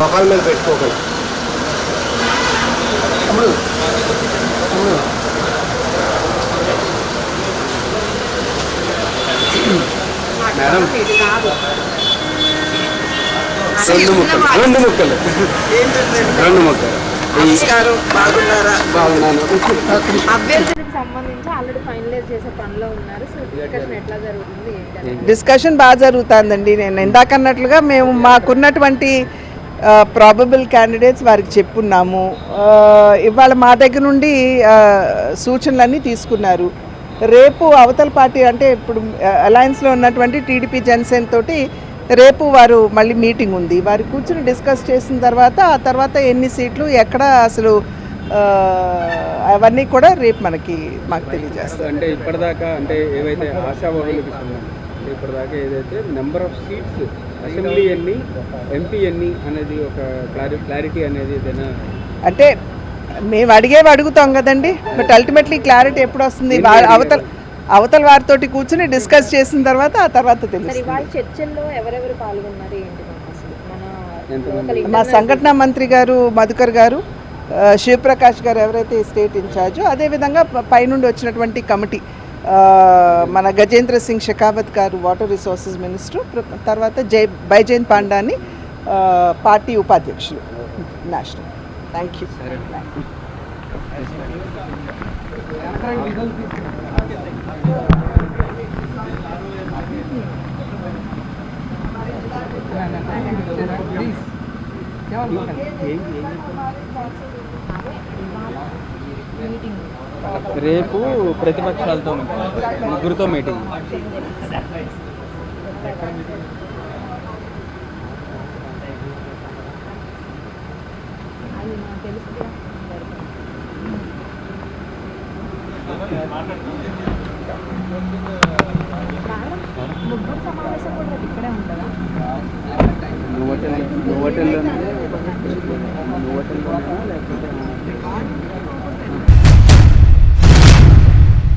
మొహాల మీద పెట్టుకోకండి. తమ్ముడు, తమ్ముడు. మేడం. రెండు ముక్కలు రెండు ముక్కలు. రెండు ముక్కలు. నమస్కారం బాగున్నారా? బాగున్నాను. అభ్యర్థులకు సంబంధించి ఆల్రెడీ ఫైనలైజ్ చేసే పనిలో ఉన్నారు. సో డిస్కషన్ ఎట్లా జరుగుతుంది ఏంటి అనేది. డిస్కషన్ బాగా జరుగుతుందండి. నేను ఇందాక అన్నట్లుగా మేము మాకున్నటువంటి ప్రాబబుల్ క్యాండిడేట్స్ వారికి చెప్పున్నాము. ఇవాళ మా దగ్గర నుండి సూచనలన్నీ తీసుకున్నారు. రేపు అవతల పార్టీ అంటే ఇప్పుడు అలయన్స్లో ఉన్నటువంటి టీడీపీ జనసేన తోటి రేపు వారు మళ్ళీ మీటింగ్ ఉంది. వారు కూర్చుని డిస్కస్ చేసిన తర్వాత ఆ తర్వాత ఎన్ని సీట్లు ఎక్కడ అసలు అవన్నీ కూడా రేపు మనకి మాకు తెలియజేస్తారు. అంటే ఇప్పటిదాకా అంటే ఏవైతే ఆశావాహులకు ఇప్పటిదాకా ఏదైతే నెంబర్ ఆఫ్ సీట్స్ అసెంబ్లీ ఎన్ని ఎంపీ ఎన్ని అనేది ఒక క్లారి క్లారిటీ అనేది ఏదైనా అంటే మేము అడిగేవి అడుగుతాం కదండి. బట్ అల్టిమేట్లీ క్లారిటీ ఎప్పుడు వస్తుంది? అవతల అవతల వారితోటి కూర్చుని డిస్కస్ చేసిన తర్వాత ఆ తర్వాత local మా సంఘటన మంత్రి గారు మధుకర్ గారు శివప్రకాష్ గారు ఎవరైతే స్టేట్ ఇన్ఛార్జో అదేవిధంగా ప- పైనుండి వచ్చినటువంటి కమిటీ మన గజేంద్ర సింగ్ షెకావత్ గారు వాటర్ రిసోర్సెస్ మినిస్టర్ తర్వాత జై బైజైన్ పాండాని పార్టీ ఉపాధ్యక్షులు నేషనల్. థ్యాంక్ యూ రేపు ప్రతిపక్షాలతో ముగ్గురితో మీటింగ్. సమావేశం కూడా ఇక్కడే ఉంటుందా